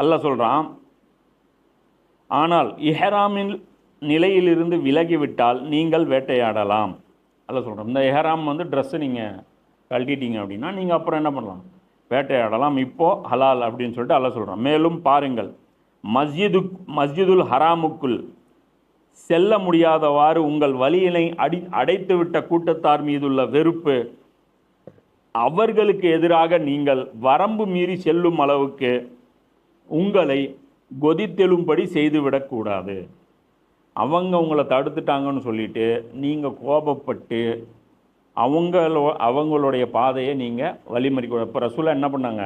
அல்ல சொல்கிறான் ஆனால் இஹராமில் நிலையிலிருந்து விலகிவிட்டால் நீங்கள் வேட்டையாடலாம். அல்ல சொல்கிறோம் இந்த எஹராம் வந்து ட்ரெஸ்ஸை நீங்கள் கழட்டிட்டீங்க அப்படின்னா நீங்கள் அப்புறம் என்ன பண்ணலாம்? வேட்டையாடலாம். இப்போது ஹலால் அப்படின்னு சொல்லிட்டு அல்ல சொல்கிறோம் மேலும் பாருங்கள் மஸ்ஜிது மஸ்ஜிதுல் ஹராமுக்குள் செல்ல முடியாதவாறு உங்கள் வழியினை அடி அடைத்துவிட்ட கூட்டத்தார் மீதுள்ள வெறுப்பு அவர்களுக்கு எதிராக நீங்கள் வரம்பு மீறி செல்லும் அளவுக்கு உங்களை கொதித்தெழும்படி செய்துவிடக்கூடாது. அவங்க உங்களை தடுத்துட்டாங்கன்னு சொல்லிட்டு நீங்கள் கோபப்பட்டு அவங்களோ அவங்களுடைய பாதையை நீங்கள் வழிமறிக்க இப்போ ரசூலா என்ன பண்ணாங்க?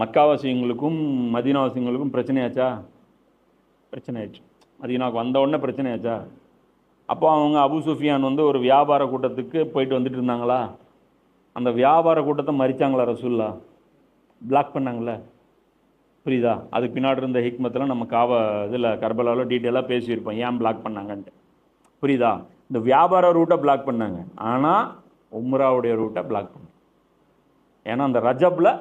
மக்காவாசியங்களுக்கும் மதீனாவாசியங்களுக்கும் பிரச்சனையாச்சா? பிரச்சனை ஆயிடுச்சு மதீனாவுக்கு வந்த உடனே பிரச்சனை ஆச்சா அப்போ அவங்க அபு சுஃபியான் வந்து ஒரு வியாபார கூட்டத்துக்கு போயிட்டு வந்துட்டு இருந்தாங்களா? அந்த வியாபார கூட்டத்தை மறிச்சாங்களா ரசூல்லா? பிளாக் பண்ணாங்களே? புரியுதா? அதுக்கு பின்னாடி இருந்த ஹிக்மத்தில் நம்ம காவ இதில் கர்பலாவில் டீட்டெயிலாக பேசியிருப்போம். ஏன் பிளாக் பண்ணாங்கன்ட்டு. புரியுதா? இந்த வியாபார ரூட்டை பிளாக் பண்ணாங்க. ஆனால் உம்ராவுடைய ரூட்டை பிளாக் பண்ணாங்க ஏன்னா அந்த ரஜப்பில்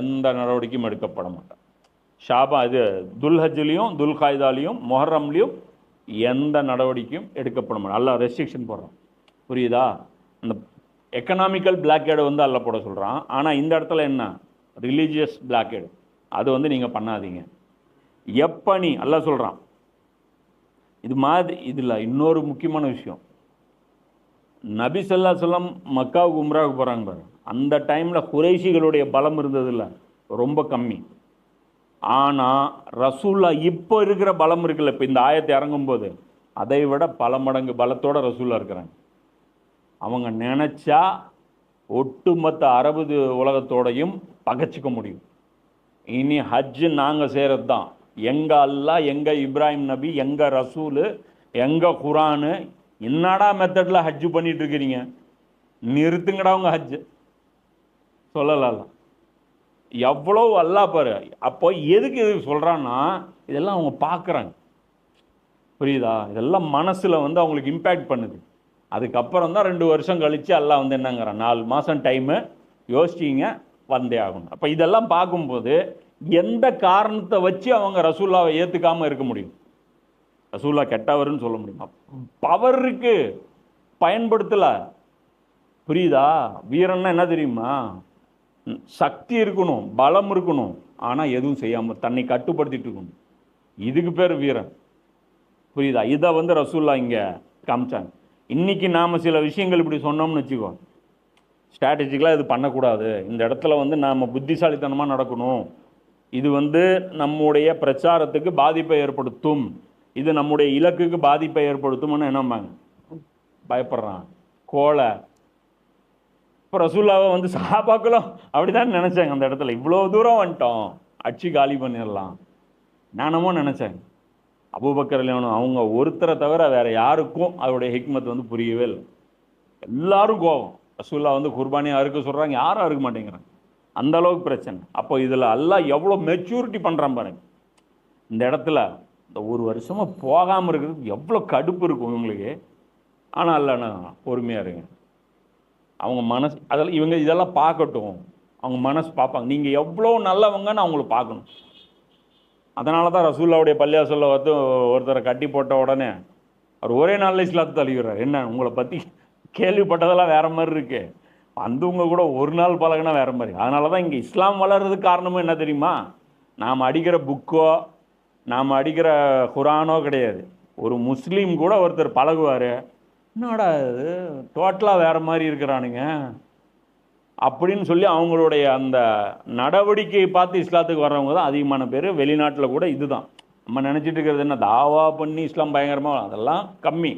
எந்த நடவடிக்கையும் எடுக்கப்பட மாட்டேன் ஷாபா இது துல்ஹஜ்லேயும் துல்காய்தாலையும் மொஹரம்லேயும் எந்த நடவடிக்கையும் எடுக்கப்பட மாட்டோம் அல்ல ரெஸ்ட்ரிக்ஷன் போடுறான். புரியுதா? அந்த எக்கனாமிக்கல் பிளாக்கேடு வந்து அல்ல போட சொல்கிறான் ஆனால் இந்த இடத்துல என்ன? ரிலீஜியஸ் பிளாக்கேடு அது வந்து நீங்கள் பண்ணாதீங்க. எப்போ நீ அல்ல சொல்கிறான் இது மாதிரி இதில் இன்னொரு முக்கியமான விஷயம். நபி சொல்லா சொல்லம் மக்காவுக்கு உம்ராவுக்கு போகிறாங்க பாரு. அந்த டைமில் குறைஷிகளுடைய பலம் இருந்ததில்ல. ரொம்ப கம்மி. ஆனால் ரசூல்லா இப்போ இருக்கிற பலம் இருக்குல்ல இப்போ இந்த ஆயத்தை இறங்கும்போது அதை விட பல மடங்கு பலத்தோட ரசூல்லா இருக்கிறாங்க. அவங்க நினச்சா ஒட்டுமொத்த அரபு உலகத்தோடையும் பகைச்சிக்க முடியும். இனி ஹஜ்ஜு நாங்கள் செய்கிறது தான் எங்கள் அல்லாஹ் எங்கள் இப்ராஹிம் நபி எங்கள் ரசூலு எங்கள் குரானு என்னடா மெத்தடில் ஹஜ்ஜு பண்ணிகிட்ருக்கிறீங்க நிறுத்துங்கடா உங்கள் ஹஜ்ஜு சொல்லலாம் எவ்வளோ அல்லாஹ் பாரு அப்போ எதுக்கு இது சொல்கிறான்னா இதெல்லாம் அவங்க பார்க்குறாங்க புரியுதா? இதெல்லாம் மனசில் வந்து அவங்களுக்கு இம்பேக்ட் பண்ணுது. அதுக்கப்புறம் தான் ரெண்டு வருஷம் கழித்து எல்லாம் வந்து என்னங்கிறான். நாலு மாதம் டைமு யோசிச்சிங்க வந்தே ஆகணும். அப்போ இதெல்லாம் பார்க்கும்போது எந்த காரணத்தை வச்சு அவங்க ரசூல்லாவை ஏற்றுக்காமல் இருக்க முடியும்? ரசூல்லா கெட்டவர்னு சொல்ல முடியுமா? பவர் இருக்குது பயன்படுத்தலை. புரியுதா? வீரன்னா என்ன தெரியுமா? சக்தி இருக்கணும் பலம் இருக்கணும். ஆனால் எதுவும் செய்யாமல் தன்னை கட்டுப்படுத்திட்டு இருக்கணும். இதுக்கு பேர் வீரன். புரியுதா? இதை வந்து ரசூல்லா இங்கே காமிச்சாங்க. இன்றைக்கி நாம் சில விஷயங்கள் இப்படி சொன்னோம்னு வச்சுக்கோ. ஸ்ட்ராட்டஜிக்கலாக இது பண்ணக்கூடாது. இந்த இடத்துல வந்து நாம் புத்திசாலித்தனமாக நடக்கணும். இது வந்து நம்முடைய பிரச்சாரத்துக்கு பாதிப்பை ஏற்படுத்தும். இது நம்முடைய இலக்குக்கு பாதிப்பை ஏற்படுத்தும்னு என்னம்பாங்க பயப்படுறான். கோலை இப்போ ரசூல்லாவை வந்து சஹாபாக்களும் அப்படிதான் நினச்சாங்க அந்த இடத்துல. இவ்வளோ தூரம் வந்துட்டோம். அடிச்சு காலி பண்ணிடலாம். நானமோ நினச்சேன். அபூபக்கர் அலியானும் அவங்க ஒருத்தரை தவிர வேறு யாருக்கும் அவருடைய ஹிக்மத் வந்து புரியவே இல்லை. எல்லாரும் கோபம் ரசூல்லா வந்து குர்பானியாக அறுக்க சொல்கிறாங்க யாரும் அறுக்க மாட்டேங்கிறாங்க. அந்த அளவுக்கு பிரச்சனை. அப்போ இதில் எல்லாம் எவ்வளோ மெச்சூரிட்டி பண்ணுறான் பாருங்க. இந்த இடத்துல இந்த ஒரு வருஷமாக போகாமல் இருக்கிறது எவ்வளோ கடுப்பு இருக்கும் இவங்களுக்கு. ஆனால் இல்லைண்ணா பொறுமையாக இருங்க. அவங்க மனசு அதெல்லாம் இவங்க இதெல்லாம் பார்க்கட்டும். அவங்க மனசு பார்ப்பாங்க. நீங்கள் எவ்வளோ நல்லவங்கன்னு அவங்கள பார்க்கணும். அதனால தான் ரசூல்லாவுடைய பள்ளியாசலில் வந்து ஒருத்தரை கட்டி போட்ட உடனே அவர் ஒரே நாளில் இஸ்லாத்து தழுவிடுறார். என்ன உங்களை பற்றி கேள்விப்பட்டதெல்லாம் வேறு மாதிரி இருக்கு. வந்தவங்க கூட ஒரு நாள் பழகினா வேறு மாதிரி. அதனால தான் இங்கே இஸ்லாம் வளர்றதுக்கு காரணமும் என்ன தெரியுமா? நாம் அடிக்கிற புக்கோ நாம் அடிக்கிற குரானோ கிடையாது. ஒரு முஸ்லீம் கூட ஒருத்தர் பழகுவார். என்னடா இது? டோட்டலாக வேறு மாதிரி இருக்கிறானுங்க. அப்படின்னு சொல்லி அவங்களுடைய அந்த நடவடிக்கையை பார்த்து இஸ்லாத்துக்கு வர்றவங்க தான் அதிகமான பேர். வெளிநாட்டில் கூட இதுதான். நம்ம நினச்சிட்டு இருக்கிறது என்ன? தாவா பண்ணி இஸ்லாம் பயங்கரமாக அதெல்லாம் கம்மி.